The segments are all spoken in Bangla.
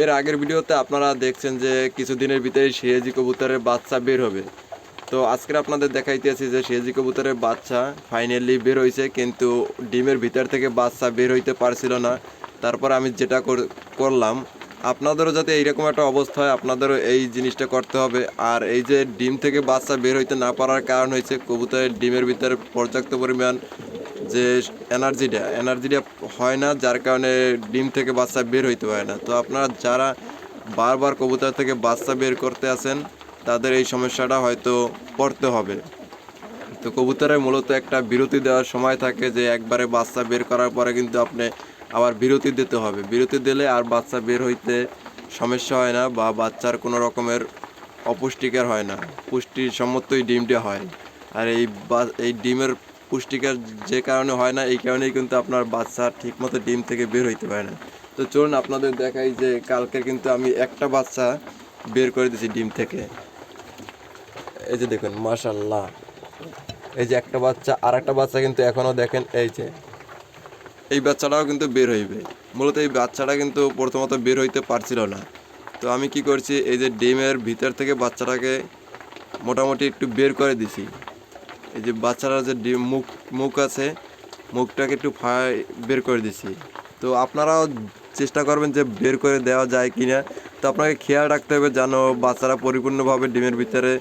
এর আগের ভিডিওতে আপনারা দেখছেন যে কিছুদিনের ভিতরে সিএজি কবুতরের বাচ্চা বের হবে। তো আজকে আপনাদের দেখাইতেছি যে সিএজি কবুতরের বাচ্চা ফাইনালি বের হয়েছে কিন্তু ডিমের ভিতর থেকে বাচ্চা বের হইতে পারছিল না। তারপর আমি যেটা করলাম, আপনাদেরও যাতে এইরকম একটা অবস্থা হয়, আপনাদেরও এই জিনিসটা করতে হবে। আর এই যে ডিম থেকে বাচ্চা বের হইতে না পারার কারণ হয়েছে কবুতরের ডিমের ভিতরে পর্যাপ্ত পরিমাণ যে এনার্জিটা এনার্জিটা হয় না, যার কারণে ডিম থেকে বাচ্চা বের হইতে পারে না। তো আপনারা যারা বারবার কবুতর থেকে বাচ্চা বের করতে আসেন তাদের এই সমস্যাটা হয়তো পড়তে হবে। তো কবুতরের মূলত একটা বিরতি দেওয়ার সময় থাকে যে একবারে বাচ্চা বের করার পরে কিন্তু আপনি আবার বিরতি দিতে হবে। বিরতি দিলে আর বাচ্চা বের হইতে সমস্যা হয় না বা বাচ্চার কোনো রকমের অপুষ্টিকার হয় না। পুষ্টি সম্মতই ডিমটা হয়। আর এই বা- এই ডিমের পুষ্টিকর যে কারণে হয় না, এই কারণেই কিন্তু আপনার বাচ্চা ঠিকমতো ডিম থেকে বের হইতে পারে না। তো চলুন আপনাদের দেখাই যে কালকে কিন্তু আমি একটা বাচ্চা বের করে দিয়েছি ডিম থেকে। এই যে দেখুন মাশাল্লাহ এই যে একটা বাচ্চা আর একটা বাচ্চা কিন্তু এখনও দেখেন, এই যে। এই বাচ্চাটাও কিন্তু বের হইবে। মূলত এই বাচ্চাটা কিন্তু প্রথমত বের হইতে পারছিল না। তো আমি কি করছি, এই যে ডিমের ভিতর থেকে বাচ্চাটাকে মোটামুটি একটু বের করে দিছি। এই যে বাচ্চারা যে ডিম, মুখ মুখ আছে, মুখটাকে একটু বের করে দিছি। তো আপনারাও চেষ্টা করবেন যে বের করে দেওয়া যায় কি না তো আপনাকে খেয়াল রাখতে হবে যেন বাচ্চারা পরিপূর্ণভাবে ডিমের ভিতরে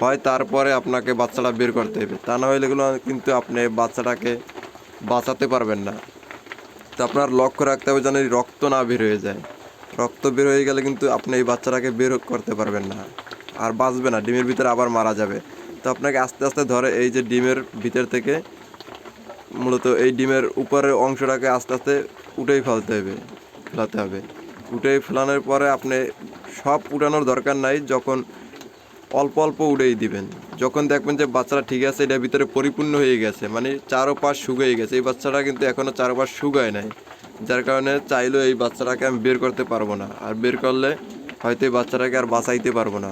হয়, তারপরে আপনাকে বাচ্চাটা বের করতে হবে। তা না হলে এগুলো কিন্তু আপনি বাচ্চাটাকে বাঁচাতে পারবেন না। তো আপনার লক্ষ্য রাখতে হবে যেন রক্ত না বের হয়ে যায়। রক্ত বের হয়ে গেলে কিন্তু আপনি এই বাচ্চাটাকে বের করতে পারবেন না। আর বাঁচবে না, ডিমের ভিতরে আবার মারা যাবে। তো আপনাকে আস্তে আস্তে ধরে এই যে ডিমের ভিতর থেকে, মূলত এই ডিমের উপরের অংশটাকে আস্তে আস্তে উঠেই ফেলতে হবে, ফেলাতে হবে। উঠেই ফেলানোর পরে আপনি সব উঠানোর দরকার নাই, যখন অল্প অল্প উড়েই দিবেন। যখন দেখবেন যে বাচ্চাটা ঠিক আছে এটার ভিতরে পরিপূর্ণ হয়ে গেছে মানে চারো পাশ শুকিয়ে গেছে, এই বাচ্চাটা কিন্তু এখনও চারো পাশ শুকায় নাই। যার কারণে চাইলেও এই বাচ্চাটাকে আমি বের করতে পারব না, আর বের করলে হয়তো এই বাচ্চাটাকে আর বাঁচাইতে পারব না।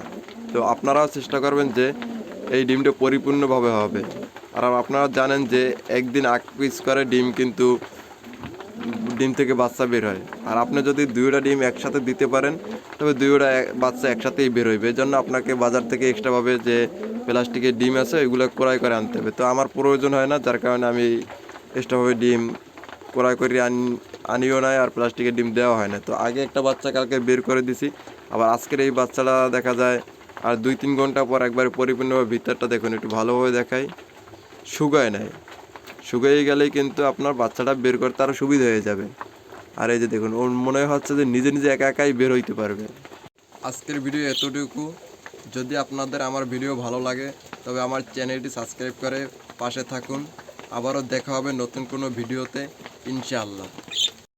তো আপনারাও চেষ্টা করবেন যে এই ডিমটা পরিপূর্ণভাবে হবে। আর আপনারা জানেন যে একদিন আগ পিস করে ডিম কিন্তু ডিম থেকে বাচ্চা বের হয়। আর আপনি যদি দুইটা ডিম একসাথে দিতে পারেন, তবে দুইটা বাচ্চা একসাথেই বের হইবে। এই জন্য আপনাকে বাজার থেকে এক্সট্রাভাবে যে প্লাস্টিকের ডিম আছে, ওইগুলো ক্রয় করে আনতে হবে। তো আমার প্রয়োজন হয় না, যার কারণে আমি এক্সট্রাভাবে ডিম ক্রয় করে, আনি, আনিও নাই আর প্লাস্টিকের ডিম দেওয়া হয় না। তো আগে একটা বাচ্চা কালকে বের করে দিছি। আবার আজকের এই বাচ্চাটা দেখা যায় আর দুই তিন ঘণ্টা পর একবার পরিপূর্ণভাবে ভিতরটা দেখুন, একটু ভালোভাবে দেখাই। শুকায় নেয় শুকিয়ে গেলেই কিন্তু আপনার বাচ্চাটা বের করতে আরও সুবিধা হয়ে যাবে। আর এই যে দেখুন, ওর মনে হচ্ছে যে নিজে নিজে একা একাই বের হইতে পারবে। আজকের ভিডিও এতটুকু। যদি আপনাদের আমার ভিডিও ভালো লাগে, তবে আমার চ্যানেলটি সাবস্ক্রাইব করে পাশে থাকুন। আবারও দেখা হবে নতুন কোনো ভিডিওতে, ইনশাআল্লাহ।